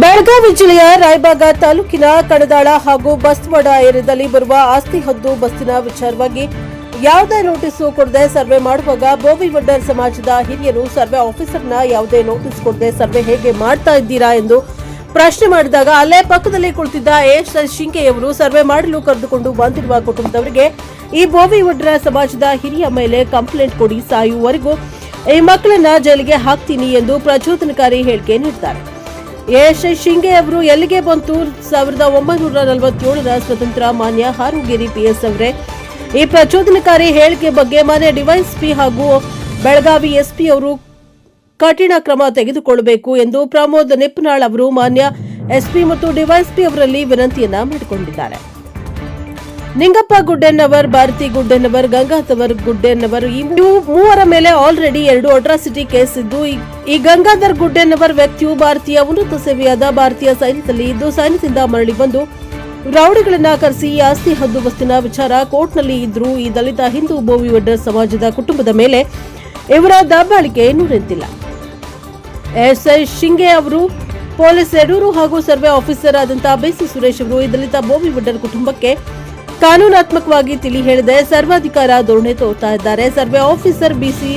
ಬೆಳಗಾವಿ ಜಿಲ್ಲೆಯ ರಾಯಬಾಗ ತಾಲೂಕಿನ ಕಡದಾಳ ಹಾಗೂ ಬಸ್ವಾಡ ಏರಿಯಾದಲ್ಲಿ ಬರುವ ಆಸ್ತಿ ಹದ್ದು ಬಸ್ಸಿನ ವಿಚಾರವಾಗಿ ಯಾವುದೇ ನೋಟಿಸು ಕೊಡದೆ ಸರ್ವೆ ಮಾಡುವಾಗ ಬೋವಿ ವಡ್ಡರ್ ಸಮಾಜದ ಹಿರಿಯರು ಸರ್ವೆ ಆಫೀಸರ್ನ ಯಾವುದೇ ನೋಟಿಸ್ ಕೊಡದೆ ಸರ್ವೆ ಹೇಗೆ ಮಾಡ್ತಾ ಇದ್ದೀರಾ ಎಂದು ಪ್ರಶ್ನೆ ಮಾಡಿದಾಗ ಅಲ್ಲೇ ಪಕ್ಕದಲ್ಲಿ ಕುಳಿತಿದ್ದ ಎಸ್ ಶಿಂಕೆಯವರು ಸರ್ವೆ ಮಾಡಲು ಕರೆದುಕೊಂಡು ಬಂದಿರುವ ಕುಟುಂಬದವರಿಗೆ ಈ ಬೋವಿ ವಡ್ರ ಸಮಾಜದ ಹಿರಿಯ ಮೇಲೆ ಕಂಪ್ಲೇಂಟ್ ಕೊಡಿ ಸಾಯುವವರೆಗೂ ಈ ಮಕ್ಕಳನ್ನ ಜೈಲಿಗೆ ಹಾಕ್ತೀನಿ ಎಂದು ಪ್ರಚೋದನಕಾರಿ ಹೇಳಿಕೆ ನೀಡಿದ್ದಾರೆ. ಎಸ್ ಶಿಂಗೆ ಅವರು ಎಲ್ಲಿಗೆ ಬಂತು? ಸಾವಿರದ ಒಂಬೈನೂರ ನಲವತ್ತೇಳರ ಸ್ವತಂತ್ರ ಮಾನ್ಯ ಹಾರುಗೇರಿ ಪಿಎಸ್ ಅವರೇ ಈ ಪ್ರಚೋದನಕಾರಿ ಹೇಳಿಕೆ ಬಗ್ಗೆ ಮಾನ್ಯ ಡಿವೈಎಸ್ಪಿ ಹಾಗೂ ಬೆಳಗಾವಿ ಎಸ್ಪಿ ಅವರು ಕಠಿಣ ಕ್ರಮ ತೆಗೆದುಕೊಳ್ಳಬೇಕು ಎಂದು ಪ್ರಮೋದ್ ನಿಪ್ನಾಳ್ ಅವರು ಮಾನ್ಯ ಎಸ್ಪಿ ಮತ್ತು ಡಿವೈಎಸ್ಪಿ ಅವರಲ್ಲಿ ವಿನಂತಿಯನ್ನ ಮಾಡಿಕೊಂಡಿದ್ದಾರೆ. ನಿಂಗಪ್ಪ ಗುಡ್ಡೆನ್ನವರ್ ಭಾರತಿ ಗುಡ್ಡೆನ್ನವರ್ ಗಂಗಾಧರ್ ಗುಡ್ಡೆನ್ನವರ್ ಈ ಮೂವರ ಮೇಲೆ ಆಲ್ರೆಡಿ ಎರಡು ಅಟ್ರಾಸಿಟಿ ಕೇಸ್ ಇದ್ದು, ಈ- ಗಂಗಾಧರ್ ಗುಡ್ಡೆನ್ನವರ್ ವ್ಯಕ್ತಿಯು ಭಾರತೀಯ ಉನ್ನತ ಸೇವೆಯಾದ ಭಾರತೀಯ ಸೈನ್ಯದಲ್ಲಿ ಇದ್ದು, ಸೈನ್ಯದಿಂದ ಮರಳಿ ಬಂದು ರೌಡಿಗಳನ್ನ ಕರೆಸಿ ಆಸ್ತಿ ಹದ್ದುಬಸ್ತಿನ ವಿಚಾರ ಕೋರ್ಟ್ನಲ್ಲಿ ಇದ್ರು, ಈ ದಲಿತ ಹಿಂದೂ ಭೋವಿ ಸಮಾಜದ ಕುಟುಂಬದ ಮೇಲೆ ಇವರ ದಬ್ಬಾಳಿಕೆ ಇನ್ನೂ ನಿಂತಿಲ್ಲ ಎಸ್ಐ ಶಿಂಗೆ ಅವರು ಪೊಲೀಸ್ ಯಡೂರು ಹಾಗೂ ಸರ್ವೆ ಆಫೀಸರ್ ಆದಂತಹ ಬಿಸಿ ಸುರೇಶ್ ಅವರು ಈ ದಲಿತ ಭೋವಿ ಕುಟುಂಬಕ್ಕೆ ಕಾನೂನಾತ್ಮಕವಾಗಿ ತಿಳಿ ಹೇಳಿದೆ ಸರ್ವಾಧಿಕಾರ ಧೋರಣೆ ತೋರ್ತಾ ಇದ್ದಾರೆ. ಸರ್ವೆ ಆಫೀಸರ್ ಬಿಸಿ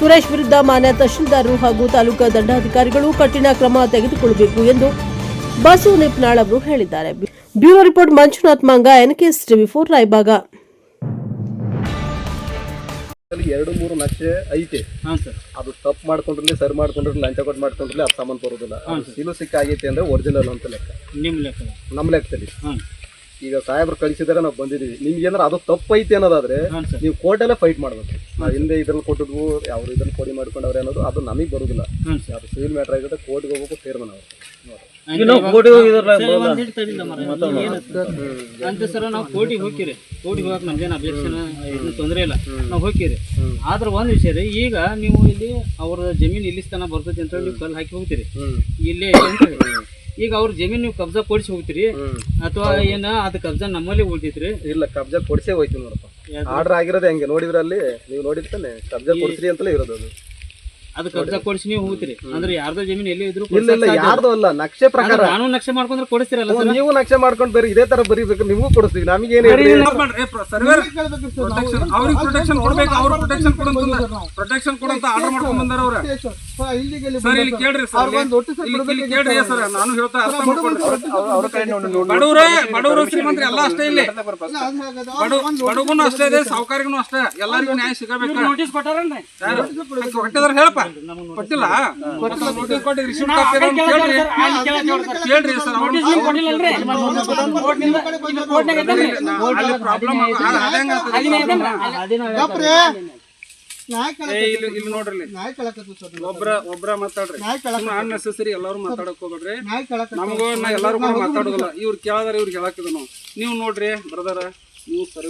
ಸುರೇಶ್ ವಿರುದ್ಧ ಮಾನ್ಯ ತಹಶೀಲ್ದಾರರು ಹಾಗೂ ತಾಲೂಕಾ ದಂಡಾಧಿಕಾರಿಗಳು ಕಠಿಣ ಕ್ರಮ ತೆಗೆದುಕೊಳ್ಳಬೇಕು ಎಂದು ಬಸು ನಿಪ್ನಾಳ್ ಅವರು ಹೇಳಿದ್ದಾರೆ. Bureau report Manjunath N NKS TV four Raybag ಅಲ್ಲಿ ಎರಡು ಮೂರು ನಕ್ಷೆ ಐತೆ. ಹಾಂ ಸರ್. ಅದು ತಪ್ಪು ಮಾಡ್ಕೊಂಡ್ರಲ್ಲಿ ಸರಿ ಮಾಡ್ಕೊಂಡ್ರಲ್ಲಿ ಲಂಚ ಕೊಟ್ಟು ಮಾಡ್ಕೊಂಡ್ರಲ್ಲಿ ಅದು ಸಾಮಾನು ಬರೋದಿಲ್ಲ. ಸಿಲು ಸೀಲು ಸಿಕ್ಕ ಆಗೈತೆ ಅಂದ್ರೆ ಒರಿಜಿನಲ್ ಅಂತ ಲೆಕ್ಕ. ನಿಮ್ಮ ಲೆಕ್ಕ. ನಮ್ಮ ಲೆಕ್ಕದಲ್ಲಿ. ಹಾಂ. ಈಗ ಸಾಹೇಬ್ರು ಕಳಿಸಿದಾರೆ ನಾವು ಬಂದಿದ್ದೀವಿ ನಿಮ್ಗೆ ಏನಾರ ಅದು ತಪ್ಪು ಐತೆ ಅನ್ನೋದಾದ್ರೆ ನೀವು ಕೋರ್ಟಲ್ಲೇ ಫೈಟ್ ಮಾಡ್ಬೇಕು. ನಾವು ಹಿಂದೆ ಇದ್ರಲ್ಲಿ ಕೊಟ್ಟಿದ್ವು ಅವ್ರು ಇದನ್ನು ಕೊಡಿ ಮಾಡ್ಕೊಂಡವ್ರೆ ಅನ್ನೋದು ಅದು ನಮಗೆ ಬರೋದಿಲ್ಲ. ಅದು ಸಿವಿಲ್ ಮ್ಯಾಟ್ರ್ ಆಗಿದ್ರೆ ಕೋರ್ಟ್ಗೆ ಹೋಗ್ಬೇಕು ತೀರ್ಮಾನ ಅವರು ಅಂತ ಸರ್ ನಾವು ಕೋರ್ಟಿಗೆ ಹೋಗಿರಿ ಕೋರ್ಟಿಗೆ ಹೋಗಕ್ಕೆ ನಮ್ದೇನು ಅಬ್ಜೆಕ್ಷನ್ ಏನು ತೊಂದರೆ ಇಲ್ಲ. ನಾವು ಹೋಗಿರಿ ಆದ್ರೆ ಒಂದು ವಿಷಯ ರೀ ಈಗ ನೀವು ಇಲ್ಲಿ ಅವ್ರ ಜಮೀನು ಇಲ್ಲಿ ತನಕ ಬರ್ತೈತಿ ಅಂತ ಹೇಳಿ ನೀವು ಕಲ್ಲು ಹಾಕಿ ಹೋಗ್ತೀರಿ. ಇಲ್ಲೇ. ಈಗ ಅವ್ರ ಜಮೀನ್ ನೀವು ಕಬ್ಜಾ ಕೊಡಿಸಿ ಹೋಗ್ತೀರಿ? ಅಥವಾ ಏನ ಅದ್ ಕಬ್ಜಾ ನಮ್ಮಲ್ಲಿ ಉಳಿದ್ರಿ ಇಲ್ಲ ಕಬ್ಜಾ ಕೊಡಿಸೇ ಹೋಯ್ತು ನೋಡಪ್ಪ. ಆರ್ಡರ್ ಆಗಿರೋದೇ ಹಂಗೆ. ನೋಡಿದ್ರಲ್ಲಿ ನೀವು ನೋಡಿರ್ತಾನೆ ಕಬ್ಜಾ ಕೊಡಿಸ್ರಿ ಅಂತಲೇ ಇರೋದು ಅದು. ಅದು ಕಬ್ಜಾ ಕೊಡಿಸಿ ನೀವು ಹೋಗ್ತೀರಿ. ಅಂದ್ರೆ ಯಾರ್ದೋ ಜಮೀನು ಎಲ್ಲಿ ಇದ್ರು ಇಲ್ಲ ಇಲ್ಲ ಯಾರ್ದು ಅಲ್ಲ ನಕ್ಷೆ ಪ್ರಕಾರ. ನಾನು ನಕ್ಷೆ ಮಾಡ್ಕೊಂಡ್ರೆ ಕೊಡಿಸ್ತೀರಲ್ಲ ನೀವು ನಕ್ಷೆ ಮಾಡ್ಕೊಂಡು ಬರೀ ಇದೇ ತರ ಬರೀಬೇಕು ನಿಮಗೂ ಕೊಡಿಸ್ತೀವಿ ನಮಗೆ ಅವ್ರಿಗೆ ಪ್ರೊಟೆಕ್ಷನ್ ಕೊಡ್ಬೇಕು ಅವ್ರ ಪ್ರೊಟೆಕ್ಷನ್ ಕೊಡಂತ ಪ್ರೊಟೆಕ್ಷನ್ ಕೊಡಂತ ಆರ್ಡರ್ ಮಾಡ್ಕೊಂಡ್ ಬಂದಾರ ಅವ್ರ. ಸರ್ ಇಲ್ಲಿ ಕೇಳ್ರಿ ಸರ್ ಇಲ್ಲಿ ಇಲ್ಲಿ ಕೇಳ್ರಿ ಸರ್ ನಾನು ಹೇಳ್ತಾ ಅರ್ಥ ಮಾಡ್ಕೊಂಡ್ರಿ ಬಡವ್ರ ಬಡವರು ಶ್ರೀಮಂತರು ಎಲ್ಲ ಅಷ್ಟೇ ಇಲ್ಲಿ. ಬಡ ಬಡವನು ಅಷ್ಟೇ ಇದೆ ಸಾವುಕಾರಿಗೂ ಅಷ್ಟೇ. ಎಲ್ಲರಿಗೂ ನ್ಯಾಯ ಸಿಗಬೇಕು? ನೋಟಿಸ್ ಕೊಟ್ಟಾರ ಕೊಟ್ಟಿದಾರ ಹೇಳಪ್ಪ ಕೊಟ್ಟಿಲ್ಲ? ನೋಟಿಸ್ ಕೊಟ್ಟು ರಿಸೀವ್ ಕಾಪಿ ಕೇಳ್ರಿ ಕೇಳ್ರಿ. ಸರ್. ಅಲ್ಲಿ ಪ್ರಾಬ್ಲಮ್ ಇಲ್ಲಿ. ಒಬ್ರ ಒಬ್ರ ಮಾತಾಡ್ರಿ. ಅನ್ನೆಸೆಸರಿ ಎಲ್ಲಾರು ಮಾತಾಡಕ್ ಹೋಗ್ಬೇಡ್ರಿ. ನಮಗೂ ನಾ ಎಲ್ಲಾರು ಕೂಡ ಮಾತಾಡೋದಿಲ್ಲ. ಇವ್ರು ಕೇಳದಾರ ಇವ್ರಿಗೆ ಹೇಳಾಕಿದ ನಾವು ನೀವು ನೋಡ್ರಿ ಬ್ರದರ್ ನೀವು ಸರಿ